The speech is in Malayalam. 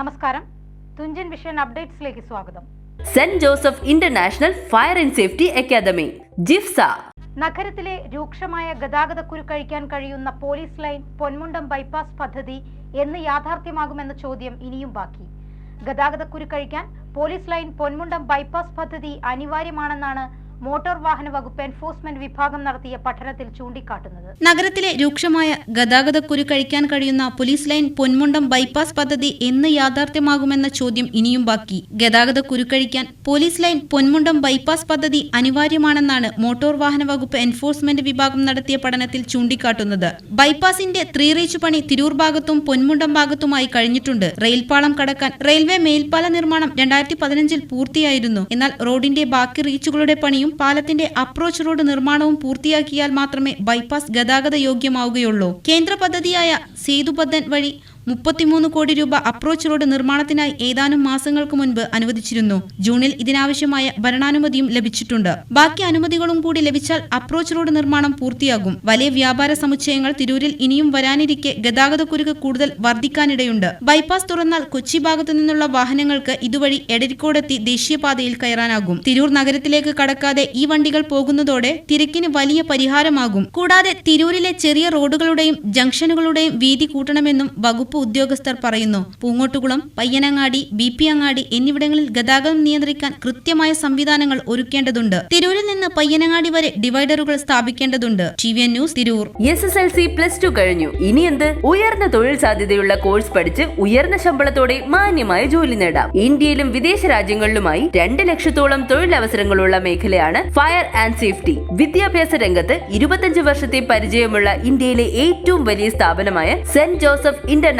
നമസ്കാരം. തുഞ്ചൻ വിഷൻ അപ്ഡേറ്റ്സിലേക്ക് സ്വാഗതം. Saint Joseph international fire and safety academy JIFSA. നഗരത്തിലെ രൂക്ഷമായ ഗതാഗത കുരുക്കഴിക്കാൻ കഴിയുന്ന പോലീസ് ലൈൻ പൊന്മുണ്ടം ബൈപ്പാസ് പദ്ധതി എന്ന് യാഥാർത്ഥ്യമാകുമെന്ന ചോദ്യം ഇനിയും ബാക്കി. ഗതാഗത കുരുക്കഴിക്കാൻ പോലീസ് ലൈൻ പൊന്മുണ്ടം ബൈപ്പാസ് പദ്ധതി അനിവാര്യമാണെന്നാണ് മോട്ടോർ വാഹന വകുപ്പ് എൻഫോഴ്സ്മെന്റ് വിഭാഗം നടത്തിയ പഠനത്തിൽ ചൂണ്ടിക്കാട്ടുന്നത്. നഗരത്തിലെ രൂക്ഷമായ ഗതാഗതക്കുരു കഴിക്കാൻ കഴിയുന്ന പോലീസ് ലൈൻ പൊന്മുണ്ടം ബൈപ്പാസ് പദ്ധതി എന്ന് യാഥാർത്ഥ്യമാകുമെന്ന ചോദ്യം ഇനിയും ബാക്കി. ഗതാഗത കഴിക്കാൻ പോലീസ് ലൈൻ പൊന്മുണ്ടം ബൈപ്പാസ് പദ്ധതി അനിവാര്യമാണെന്നാണ് മോട്ടോർ വാഹന വകുപ്പ് എൻഫോഴ്സ്മെന്റ് വിഭാഗം നടത്തിയ പഠനത്തിൽ ചൂണ്ടിക്കാട്ടുന്നത്. ബൈപ്പാസിന്റെ ത്രീ റീച്ച് പണി തിരൂർ ഭാഗത്തും പൊന്മുണ്ടം ഭാഗത്തുമായി കഴിഞ്ഞിട്ടുണ്ട്. റെയിൽപാളം കടക്കാൻ റെയിൽവേ മേൽപ്പാല നിർമ്മാണം രണ്ടായിരത്തി പതിനഞ്ചിൽ പൂർത്തിയായിരുന്നു. എന്നാൽ റോഡിന്റെ ബാക്കി റീച്ചുകളുടെ പണിയും പാലത്തിന്റെ അപ്രോച്ച് റോഡ് നിർമ്മാണവും പൂർത്തിയാക്കിയാൽ മാത്രമേ ബൈപ്പാസ് ഗതാഗത യോഗ്യമാവുകയുള്ളൂ കേന്ദ്ര പദ്ധതിയായ സേതുപദ്ധൻ വഴി മുപ്പത്തിമൂന്ന് കോടി രൂപ അപ്രോച്ച് റോഡ് നിർമ്മാണത്തിനായി ഏതാനും മാസങ്ങൾക്ക് മുൻപ് അനുവദിച്ചിരുന്നു. ജൂണിൽ ഇതിനാവശ്യമായ ഭരണാനുമതിയും ലഭിച്ചിട്ടുണ്ട്. ബാക്കി അനുമതികളും കൂടി ലഭിച്ചാൽ അപ്രോച്ച് റോഡ് നിർമ്മാണം പൂർത്തിയാകും. വലിയ വ്യാപാര സമുച്ചയങ്ങൾ തിരൂരിൽ ഇനിയും വരാനിരിക്കെ ഗതാഗതക്കുരുക്ക് കൂടുതൽ വർദ്ധിക്കാനിടയുണ്ട്. ബൈപ്പാസ് തുറന്നാൽ കൊച്ചി ഭാഗത്തു നിന്നുള്ള വാഹനങ്ങൾക്ക് ഇതുവഴി എടരിക്കോടെത്തി ദേശീയപാതയിൽ കയറാനാകും. തിരൂർ നഗരത്തിലേക്ക് കടക്കാതെ ഈ വണ്ടികൾ പോകുന്നതോടെ തിരക്കിന് വലിയ പരിഹാരമാകും. കൂടാതെ തിരൂരിലെ ചെറിയ റോഡുകളുടെയും ജംഗ്ഷനുകളുടെയും വീതി കൂട്ടണമെന്നും വകുപ്പ് ഉദ്യോഗസ്ഥർ പറയുന്നു. പൂങ്ങോട്ടുകുളം പയ്യനങ്ങാടി ബി പി അങ്ങാടി എന്നിവിടങ്ങളിൽ ഗതാഗതം നിയന്ത്രിക്കാൻ കൃത്യമായ സംവിധാനങ്ങൾ ഒരുക്കേണ്ടതുണ്ട്. തിരൂരിൽ നിന്ന് പയ്യനങ്ങാടി വരെ ഡിവൈഡറുകൾ സ്ഥാപിക്കേണ്ടതുണ്ട്. News Tirur. S S L C plus two കഴിഞ്ഞു. ഇനി എന്ത്? ഉയർന്ന തൊഴിൽ സാധ്യതയുള്ള കോഴ്സ് പഠിച്ച് ഉയർന്ന ശമ്പളത്തോടെ മാന്യമായ ജോലി നേടാം. ഇന്ത്യയിലും വിദേശ രാജ്യങ്ങളിലുമായി രണ്ട് ലക്ഷത്തോളം തൊഴിലവസരങ്ങളുള്ള മേഖലയാണ് ഫയർ ആൻഡ് സേഫ്റ്റി വിദ്യാഭ്യാസ രംഗത്ത് ഇരുപത്തഞ്ച് വർഷത്തെ പരിചയമുള്ള ഇന്ത്യയിലെ ഏറ്റവും വലിയ സ്ഥാപനമായ saint Joseph international